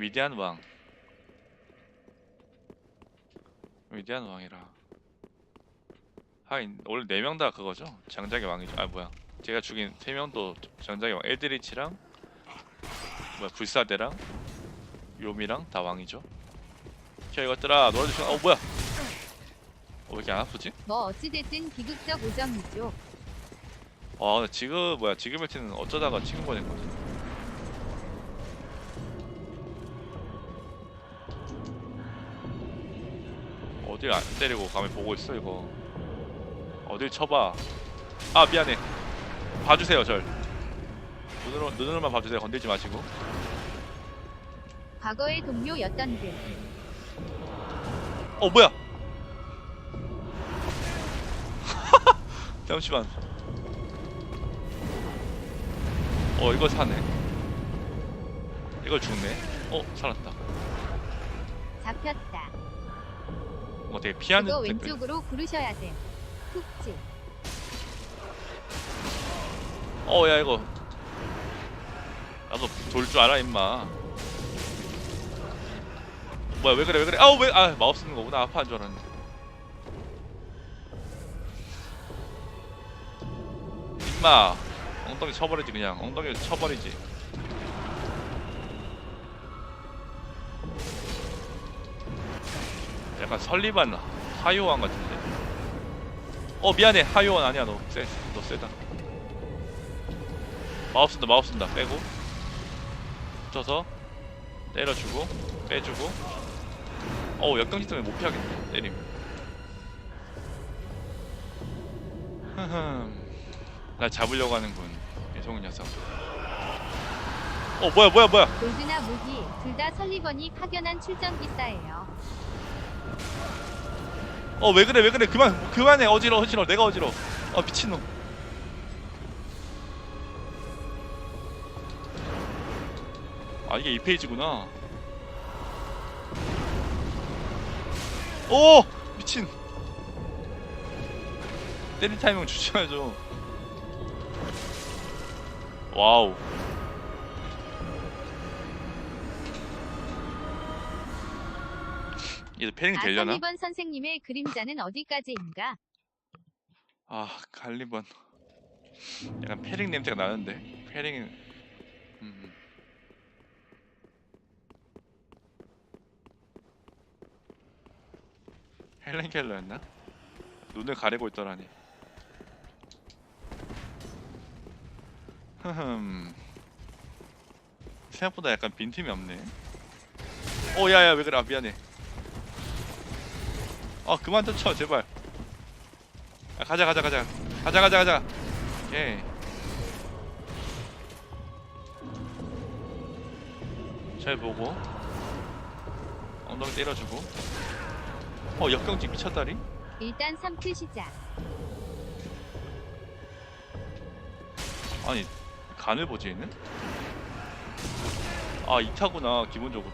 위대한 왕. 위대한 왕이라. 하긴 원래 네 명 다 그거죠. 장작의 왕이죠. 아 뭐야? 제가 죽인 세 명도 장작의 왕. 엘드리치랑 뭐야 불사대랑 요미랑 다 왕이죠. 자 이것들아 놀아주시. 어 뭐야? 어, 왜 이렇게 안 아프지? 뭐 어찌됐든 비극적 오정이죠. 아 지금 뭐야 지금 벨트는 어쩌다가 지금 보낸 거지? 어딜 안 때리고 가만히 보고 있어 이거? 어딜 쳐봐. 아 미안해. 봐주세요 절. 눈으로, 눈으로만 봐주세요. 건들지 마시고. 과거의 동료였던 듯. 어 뭐야? 잠시만. 어 이거 사네. 이걸 죽네. 어 살았다. 잡혔다. 뭐 되게 피하는 그거 댓글. 왼쪽으로 구르셔야 돼. 툭지. 어, 야 이거 나도 돌 줄 알아 임마. 뭐야 왜 그래 왜 그래? 아우 왜? 아 마우스 쓰는 거구나 아파한 줄 알았네. 임마 엉덩이 쳐버리지 그냥 엉덩이 쳐버리지. 약간 설리반 하요왕 같은데. 어 미안해. 하요원 아니야 너. 세, 너 세다. 마우스 쓴다 마우스 쓴다. 빼고. 붙여서 때려주고 빼주고. 어우 역경지 때문에 못 피하겠네 때림 날 잡으려고 하는군 이송은 녀석. 어 뭐야 뭐야 뭐야. 골드나 무기 둘 다 설리번이 파견한 출전 기사예요. 어 왜 그래 왜 그래. 그만 그만해. 어지러워 어지러워. 내가 어지러워. 아 미친놈. 아 이게 2페이지구나. 오! 미친. 때릴 타이밍 주셔야죠. 와우 이제 패링 아 되려나? 설리번 선생님의 그림자는 어디까지인가? 아 갈리번 약간 패링 냄새가 나는데 패링 음. 헬렌 켈러였나? 눈을 가리고 있더라니 흠 생각보다 약간 빈틈이 없네 오 야야 왜 그래 아 미안해 아 그만 쫓쳐 제발. 아, 가자 가자 가자. 가자 가자 가자. 예. 잘 보고. 엉덩이 때려주고. 어 역경지 미쳤다리? 일단 삼트 시작. 아니 간을 보지 얘는? 아 2타구나 기본적으로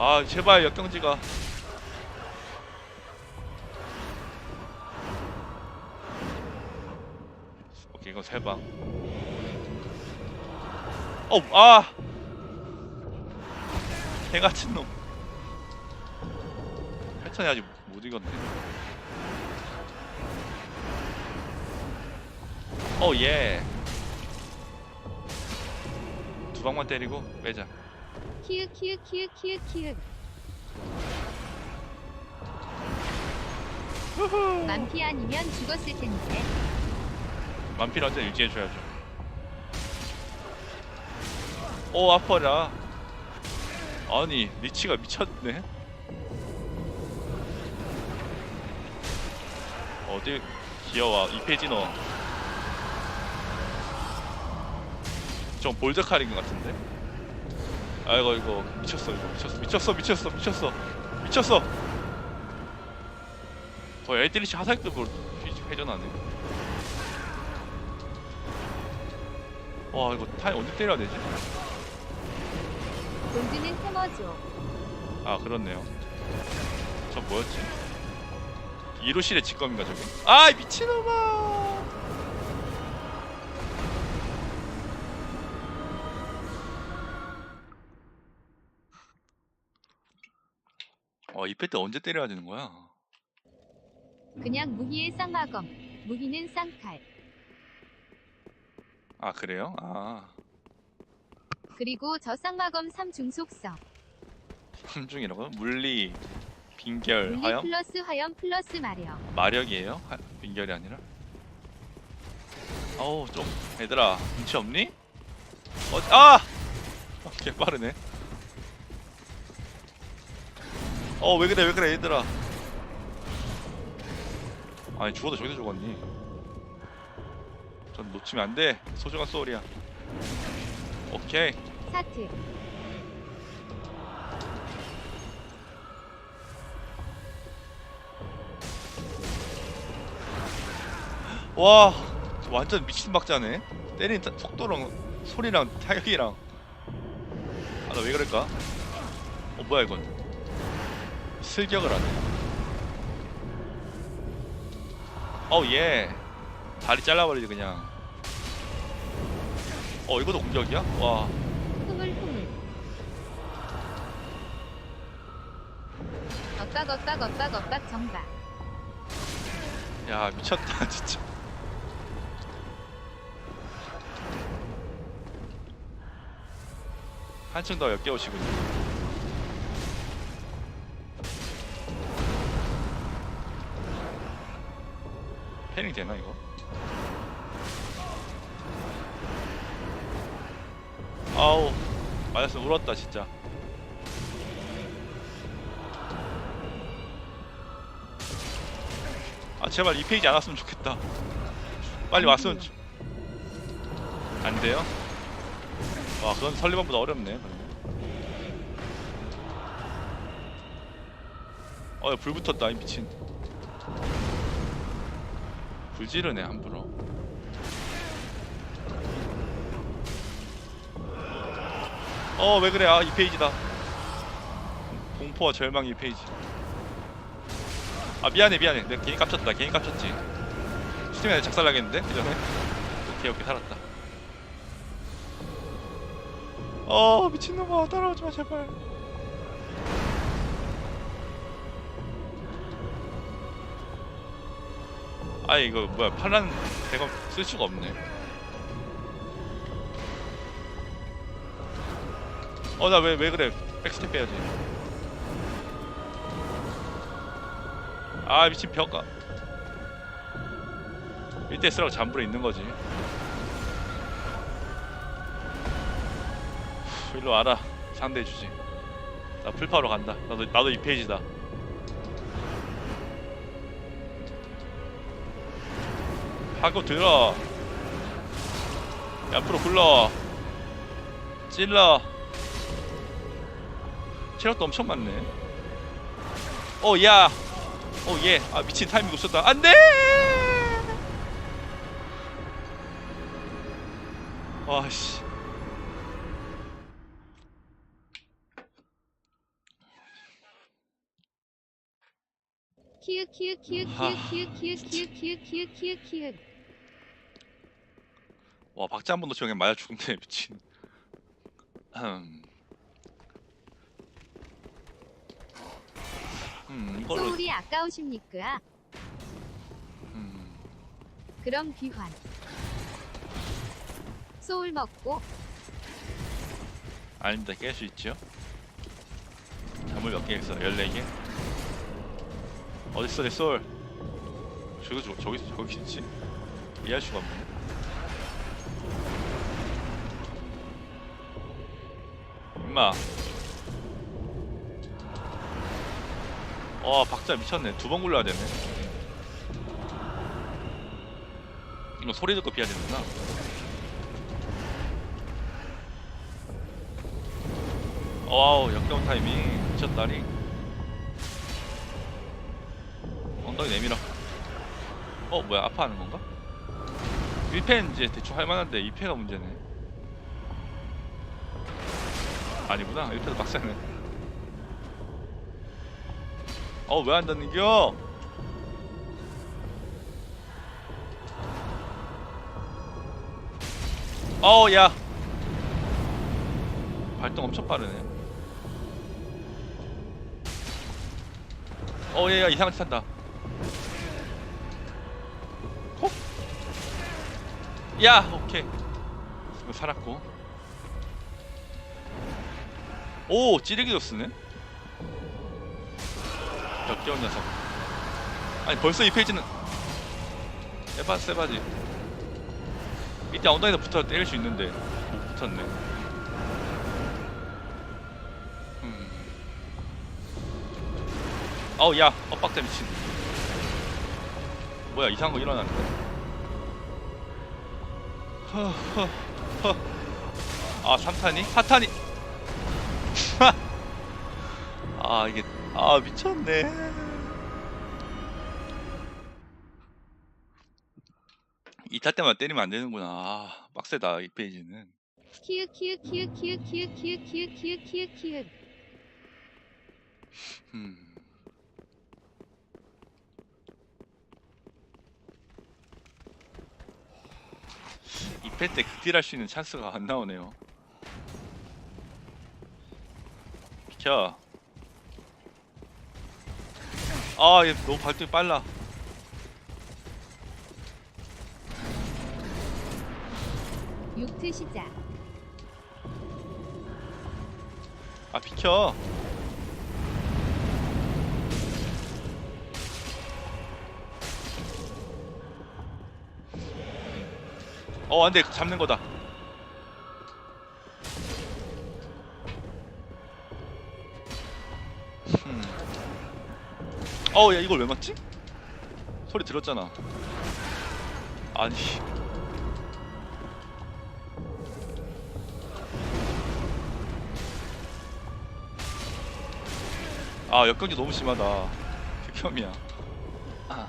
아 제발 역경지가. 오케이 이거 세방. 어아! 개같은 놈. 패턴이 아직 못 익었네. 오예. 두 방만 때리고 빼자 키읔 키읔 키읔 키읔 키읔. 만피 아니면 죽었을 텐데. 만필 언제 유지해줘야죠. 오 아파라. 아니 리치가 미쳤네. 어디 귀여워 이 페이지 너. 좀 볼드칼인 것 같은데. 아이고 이거 미쳤어 이거 미쳤어 미쳤어 미쳤어 미쳤어 미쳤어. 거의 엘드리치 하사급으로 회전하네. 와 이거 타임 언제 때려야 되지? 골드는 해머죠. 아 그렇네요. 저 뭐였지? 이로실의 직검인가 저게? 아 미친놈아! 이패 때 언제 때려야 되는 거야? 그냥 무기의 쌍마검. 무기는 쌍칼. 아 그래요? 아 그리고 저 쌍마검 3중 속성. 삼중이라고요? 물리, 빈결, 물리 화염, 플러스 화염 플러스 마력. 마력이에요? 하, 빈결이 아니라? 어우 좀 얘들아 눈치 없니? 어, 아! 어, 개 빠르네. 어 왜 그래 왜 그래 얘들아. 아니 죽어도 저기서 죽었니? 전 놓치면 안 돼. 소중한 소울이야. 오케이. 사트. 와 완전 미친 박자네 타- 속도랑 소리랑 타격이랑 아 나 왜 그럴까? 어 뭐야 이건 슬격을 하네 어예 다리 잘라버리지 그냥 어 이것도 공격이야? 와 흐물흐물. 엇박 엇박 엇박 엇박 정박. 야 미쳤다 진짜 한층 더 역겨우시군요 되나 이거? 아우 맞았어 울었다 진짜 아 제발 이 페이지 안 왔으면 좋겠다. 빨리 왔으면 좋... 안 돼요? 와 그건 설리번보다 어렵네. 어, 불 붙었다 이 미친. 불 지르네 함부로. 어 왜 그래? 아이 페이지다. 공포와 절망 이 페이지. 아 미안해 미안해 내가 괜히 깝쳤다 괜히 깝쳤지 스팀에 작살나겠는데 그 전에 오케이 오케이 살았다 어 미친놈아 따라오지 마 제발 아 이거 뭐야 파란 대검 쓸 수가 없네. 어 나 왜 왜 그래? 백스텝 해야지. 아 미친 벽가 이때 쓰라고 잠불에 있는 거지. 후, 일로 와라. 상대해 주지. 나 풀파로 간다. 나도 나도 이 페이지다 하고 들어 옆으로 굴러 찔러 체력도 엄청 많네 어야 오 예. 아 미친 타이밍 놓쳤다. 안 돼. 와 씨. 키읔 키읔 키읔 아, 키읔 키읔 키읔 키읔 키읔 키읔 키읔. 와 박자 한번 놓치면 그냥 맞아 죽네 미친. 음. 음 이걸로 소울이 아까우십니까? 음. 그럼 귀환. 소울 먹고 아닙니다 깰 수 있죠. 잠을 몇 개 했어? 14개? 어딨어 내 솔? 저기 저, 저기 저기 있지? 이해할 수가 없네. 임마. 와 박자 미쳤네. 두 번 굴러야 되네. 이거 소리 듣고 피해야 되는구나. 와우 역겨운 타이밍 미쳤다리 엉덩이 내밀어 어 뭐야 아파하는 건가? 1패는 이제 대충 할만한데 2패가 문제네 아니구나. 1패도 빡세네. 어, 왜 안다는겨 어우, 야. 발동 엄청 빠르네. 어, 얘야 이상한 짓 한다 호? 야, 오케이. 살았고. 오 찌르기도 쓰네. 역겨운 녀석. 아니 벌써 이 페이지는 에바스 세바지. 이때 엉덩이에서 붙어 때릴 수 있는데 못 붙었네. 음. 어우 야 엇박자 미친. 뭐야 이상한 거 일어났는데 허허허. 아 3탄이? 4탄이 아 이게 아 미쳤네 2타 때만 때리면 안 되는구나 아 빡세다 이 페이지는 키읔 키읔 키읔 키읔 키읔 키읔 키읔 키읔 키읔 키읔 음. 이패 때 극딜할 수 있는 찬스가 안 나오네요. 비켜. 아, 얘 너무 발등이 빨라. 육트 시작 아, 비켜. 어, 안 돼. 잡는 거다. 어, 야, 이걸 왜 맞지? 소리 들었잖아. 아니. 아, 역경지 너무 심하다. 극혐이야. 아.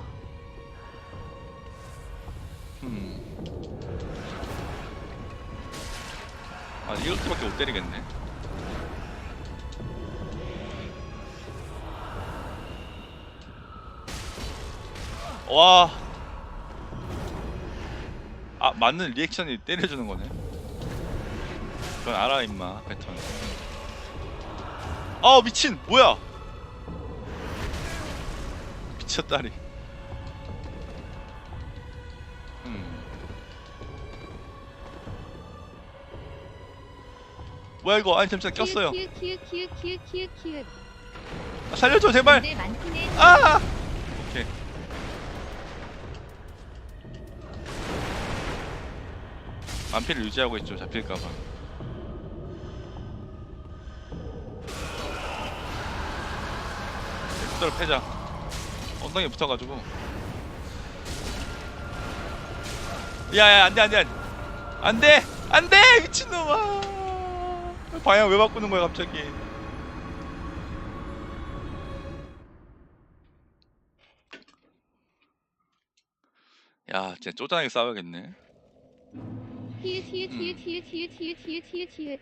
음. 아 이렇게밖에 못 때리겠네. 와. 아 맞는 리액션이 때려주는 거네. 그건 알아 임마 패턴. 아 미친 뭐야? 미쳤다리. 음. 뭐야 이거 아니 잠시만 꼈어요. 키읔 키읔 키읔 키읔 키읔 키읔 아, 살려줘 제발. 해 아! 만피를 유지하고 있죠. 잡힐까봐. 엑스를 패자. 엉덩이에 붙어가지고. 야야 안돼 안돼 안돼 안돼 미친놈아. 방향 왜 바꾸는 거야 갑자기? 야 진짜 쪼잔하게 싸워야겠네. 키읔 키읔 키읔 키읔 키읔 키읔 키읔 키읔 키읔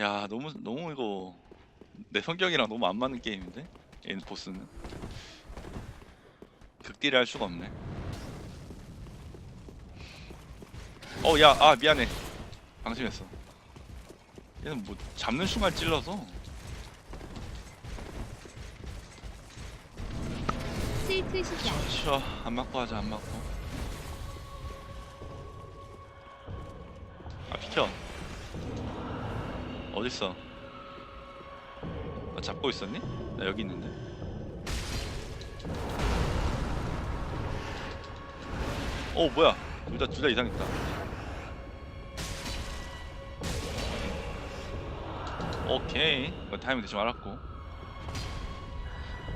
야 너무 너무 이거 내 성격이랑 너무 안 맞는 게임인데? 얘는 보스는? 극딜을 할 수가 없네. 어야아 미안해. 방심했어. 얘는 뭐 잡는 순간 찔러서. 실트 시작. 싫어 안 맞고 하자 안 맞고 아 비켜 어딨어? 나 잡고 있었니? 나 여기 있는데. 어 뭐야? 둘 다 둘 다 이상했다. 오케이. 뭐 타이밍 대충 알았고.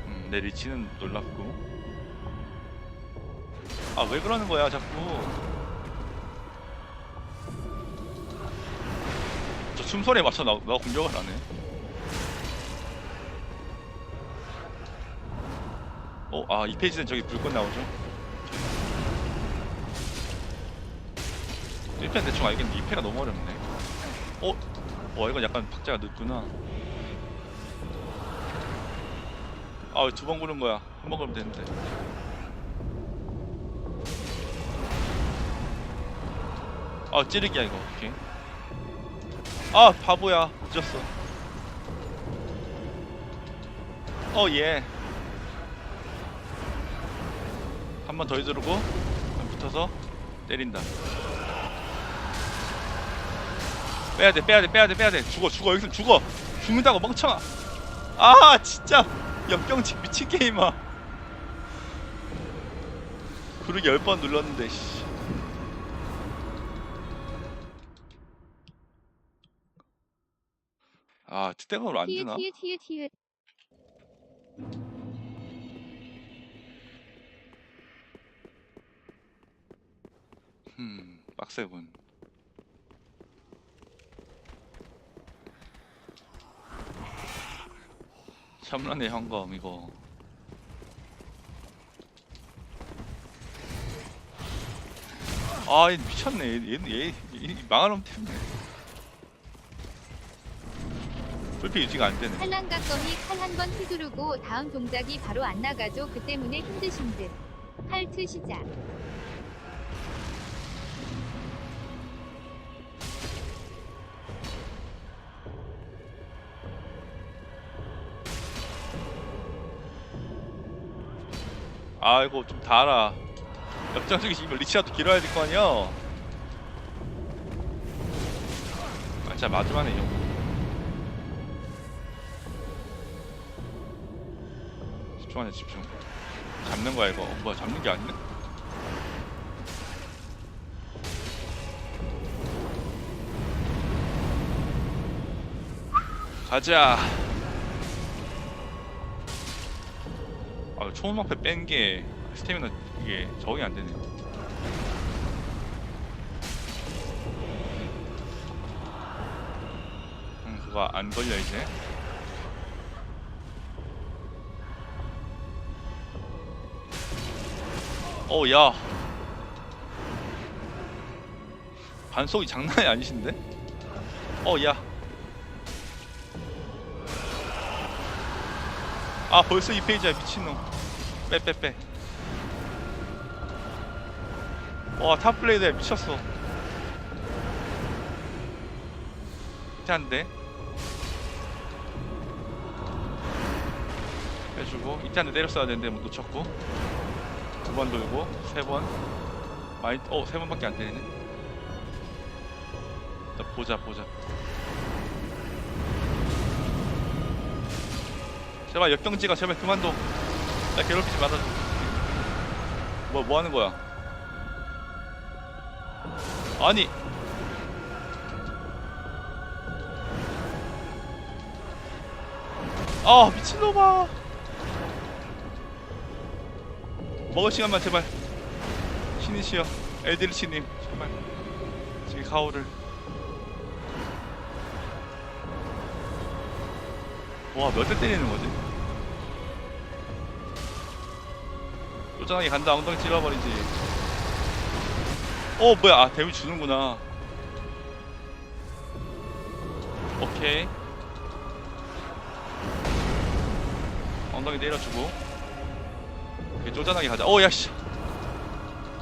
음, 내 리치는 놀랍고. 아 왜 그러는 거야 자꾸 저 춤소리에 맞춰 나, 나 공격을 하네. 어? 아이 페이지는 저기 불꽃 나오죠? 1편 대충 알겠는데 2패가 너무 어렵네. 어? 와 이건 약간 박자가 늦구나. 아왜두번 구는 거야? 한번 그러면 되는데. 아 찌르기야 이거. 오케이 아 바보야. 늦었어. 어예. 한 번더 해주르고 붙어서 때린다. 빼야돼 빼야돼 빼야돼 빼야돼. 죽어 죽어. 여기서 죽어. 죽는다고 멍청아. 아 진짜. 역경직 미친 게임아. 구르기 10번 눌렀는데 씨. 아 특대감으로 안 티읕 되나? 티읕 티읕 티읕 음 빡세군. 샴란의 현검 이거. 아 얘 미쳤네. 얘, 얘, 얘, 얘 망할 놈 때문에 불피 유지가 안 되네 한란각검이 칼 한 번 휘두르고 다음 동작이 바로 안 나가죠. 그 때문에 힘드신 듯. 할트 시작. 아 이거 좀 달아 역장적이 지금 리치라도 길어야 될 거 아니야 아 진짜 마지막에 이정 집중하자 집중 잡는 거야 이거 어, 뭐야 잡는 게 아니네 가자 아 초음방패 뺀게 스태미나 이게 적응이 안 되네요. 음 그거 안 걸려 이제. 어 야. 반속이 장난이 아니신데? 어 야. 아 벌써 이 페이지야 미친놈 빼빼빼 와 탑블레이드야 미쳤어 이탄데 빼주고 이탄데 때렸어야 되는데 뭐 놓쳤고 두 번 돌고 세 번. 많이 어세 번밖에 안 되네. 일단 보자 보자. 제발 역경지가 제발 그만둬. 나 괴롭히지 말아줘. 뭐, 뭐 하는 거야? 아니! 아 미친놈아 먹을 시간만 제발. 신이시여 엘드리치님 제발 저기 가오를. 와몇 대 때리는 거지? 쪼잔하게 간다 엉덩이 찔러버리지. 어 뭐야? 아 데미 주는구나. 오케이. 엉덩이 때려주고 오케이 쪼잔하게 가자. 어 야씨.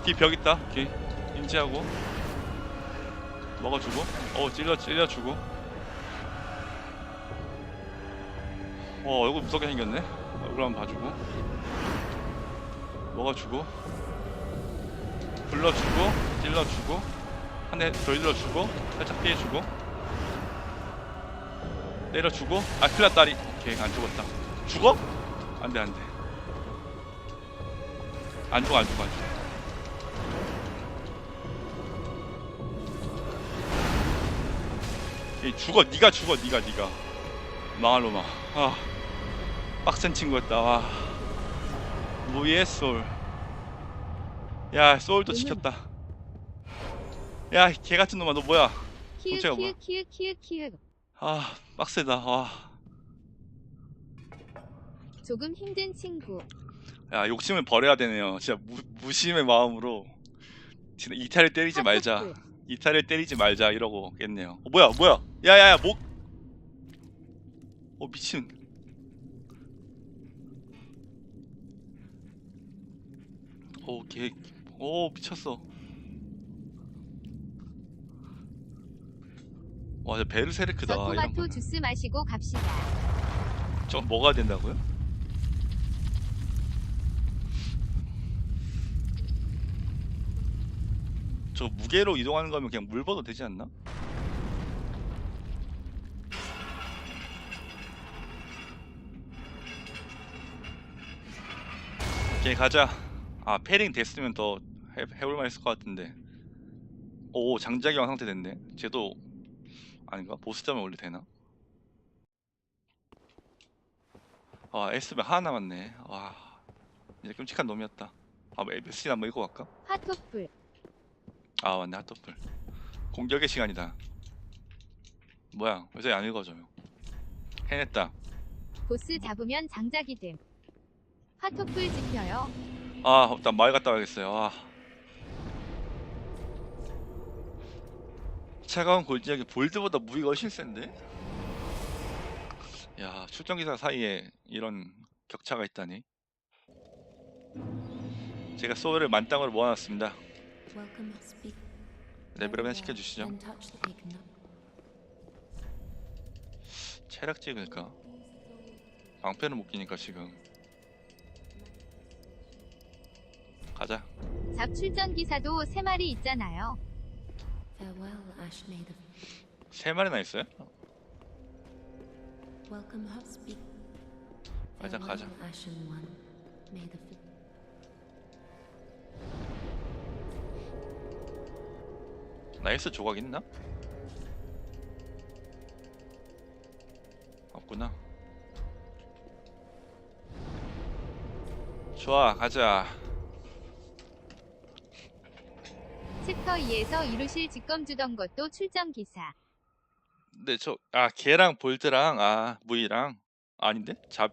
뒤 벽 있다. 오케이 인지하고. 먹어주고. 어 찔러 찔려주고. 어 얼굴 무섭게 생겼네. 얼굴 한번 봐주고. 먹어주고. 불러주고 찔러주고. 한대더 일러주고 살짝 피해주고. 때려주고. 아 큰일 났다리. 오케이 안 죽었다. 죽어? 안 돼 안 돼 안 죽어 안 죽어 안 죽어. 이 죽어 니가 죽어 니가 니가. 망할 놈아 아 빡센 친구였다. 와 무의 소울 야 소울도 오늘- 지켰다. 야 개같은 놈아 너 뭐야? 도대체가 뭐야? 아 빡세다. 와. 조금 힘든 친구. 야 욕심을 버려야 되네요 진짜 무, 무심의 마음으로 진짜 이탈을 때리지 말자. 이탈을 때리지 말자 이러고 겠네요 어, 뭐야 뭐야 야야야 목 어 미친 오개 오 미쳤어 와, 저 베르세르크다. 저 이런 토마토 거는. 주스 마시고 갑시다. 저건 뭐가 된다고요? 저 무게로 이동하는 거면 그냥 물 버도 되지 않나? 오케이 가자 아 패링 됐으면 더 해, 해볼만 했을 것 같은데 오 장작이왕 상태 됐네 쟤도 아닌가? 보스점에 원래 되나? 아 S백 하나 남았네 와 이제 끔찍한 놈이었다 아 메시 한번 읽고 갈까? 핫토플. 아 맞네. 핫도플 공격의 시간이다. 뭐야? 왜안 읽어줘요. 해냈다. 보스 잡으면 장작이 됨. 핫토플 지켜요. 아 일단 마을 갔다 와야겠어요. 아. 차가운 골지역이 볼드보다 무기가 훨씬 센데? 야 출전기사 사이에 이런 격차가 있다니. 제가 소울을 만땅으로 모아놨습니다 레벨업 하나 시켜주시죠 체력 찍을까? 방패는 못 끼니까 지금 가자 잡 출전 기사도 세 마리 있잖아요. 세 마리나 있어요? 가자, 가자. 나이스 조각 있나? 없구나. 좋아, 가자. 챕터 2에서 이루실 직검 주던 것도 출전 기사. 근데 저, 아, 걔랑 볼드랑, 아, 무이랑, 아닌데? 잡,